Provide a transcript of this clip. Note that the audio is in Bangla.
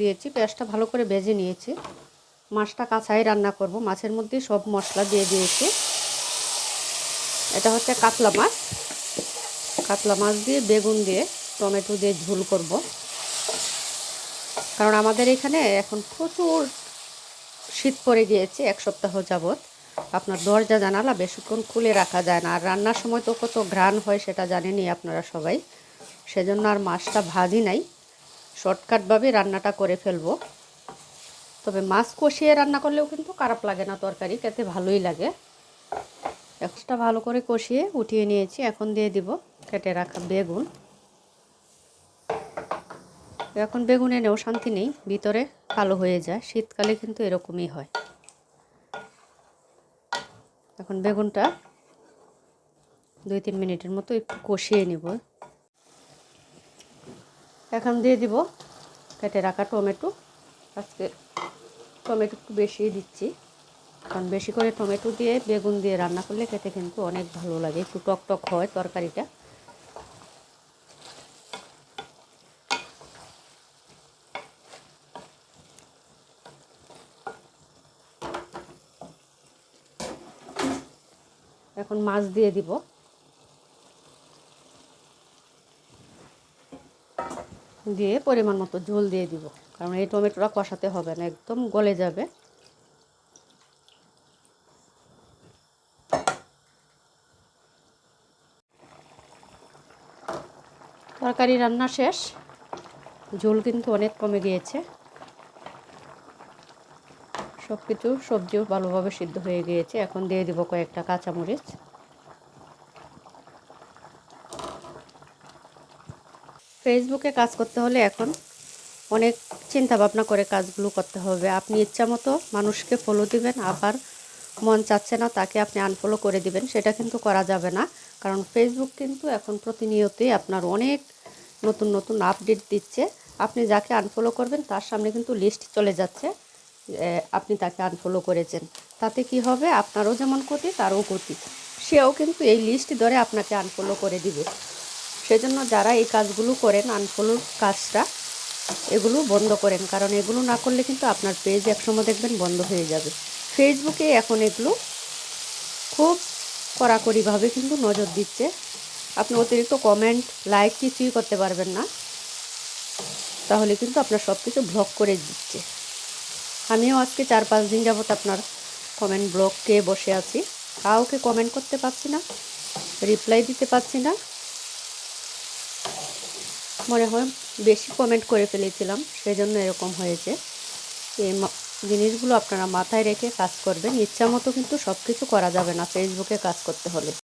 দিয়েছি, পেঁয়াজটা ভালো করে ভেজে নিয়েছি। মাছটা কাঁচাই রান্না করব, মাছের মধ্যে সব মশলা দিয়ে দিয়েছি। এটা হচ্ছে কাতলা মাছ। কাতলা মাছ দিয়ে, বেগুন দিয়ে, টমেটো দিয়ে ঝুল করব। কারণ আমাদের এখানে এখন প্রচুর শীত পড়ে গিয়েছে, এক সপ্তাহ যাবৎ। আপনার দরজা, জানালা, বেশিক্ষণ খুলে রাখা যায় না। আর রান্নার সময় তো কত ঘ্রাণ হয় সেটা জানেনই আপনারা সবাই। সেজন্য আর মাছটা ভাজি নাই। শর্টকাটভাবে রান্নাটা করে ফেলব। তবে মাছ কষিয়ে রান্না করলেও কিন্তু খারাপ লাগে না তরকারি, খেতে ভালোই লাগে। একটা ভালো করে কষিয়ে উঠিয়ে নিয়েছি, এখন দিয়ে দিব কেটে রাখা বেগুন। এখন বেগুন এনেও শান্তি নেই, ভিতরে কালো হয়ে যায়, শীতকালে কিন্তু এরকমই হয়। এখন বেগুনটা দুই তিন মিনিটের মতো একটু কষিয়ে নিব। এখন দিয়ে দিব কেটে রাখা টমেটো। আজকে টমেটো একটু বেশি দিচ্ছি। কারণ বেশি করে টমেটো দিয়ে বেগুন দিয়ে রান্না করলে খেতে কিন্তু অনেক ভালো লাগে। একটু টক টক হয় তরকারিটা। এখন মাছ দিয়ে দিব। দিয়ে পরিমাণ মতো ঝোল দিয়ে দিব। কারণ এই টমেটোটা কষাতে হবে না, একদম গলে যাবে। তরকারি রান্না শেষ। ঝোল কিন্তু অনেক কমে গিয়েছে। সব কিছু সবজিও ভালোভাবে সিদ্ধ হয়ে গিয়েছে। এখন দিয়ে দিব কয়েকটা কাঁচামরিচ। ফেসবুকে কাজ করতে হলে এখন অনেক চিন্তা ভাবনা করে কাজগুলো করতে হবে। আপনি ইচ্ছা মতো মানুষকে ফলো দিবেন, আবার মন চাচ্ছে না তাকে আপনি আনফলো করে দিবেন, সেটা কিন্তু করা যাবে না। কারণ ফেসবুক কিন্তু এখন প্রতিনিয়তই আপনার অনেক নতুন নতুন আপডেট দিচ্ছে। আপনি যাকে আনফলো করবেন, তার সামনে কিন্তু লিস্ট চলে যাচ্ছে আপনি তাকে আনফলো করেছেন। তাতে কি হবে? আপনারও যেমন ক্ষতি, তারও ক্ষতি। সেও কিন্তু এই লিস্ট ধরে আপনাকে আনফলো করে দিবে। সেজন্য যারা এই কাজগুলো করেন আনফলোর কাজটা, এগুলো বন্ধ করেন। কারণ এগুলো না করলে কিন্তু আপনার পেজ একসময় দেখবেন বন্ধ হয়ে যাবে। ফেসবুকে এখন এগুলো খুব কড়াকড়িভাবে কিন্তু নজর দিচ্ছে। আপনি অতিরিক্ত কমেন্ট লাইক কিছুই করতে পারবেন না। তাহলে কিন্তু আপনার সব কিছু ব্লক করে দিচ্ছে। আমিও আজকে চার পাঁচ দিন যাবত আপনার কমেন্ট ব্লক কে বসে আছি। কাউকে কমেন্ট করতে পারছি না রিপ্লাই দিতে পারছি না। মনে হয় বেশি কমেন্ট করে ফেলেছিলাম সেই জন্য এরকম হয়েছে। এই জিনিসগুলো আপনারা মাথায় রেখে কাজ করবেন। ইচ্ছা মতো কিন্তু সব কিছু করা যাবে না ফেসবুকে কাজ করতে হলে।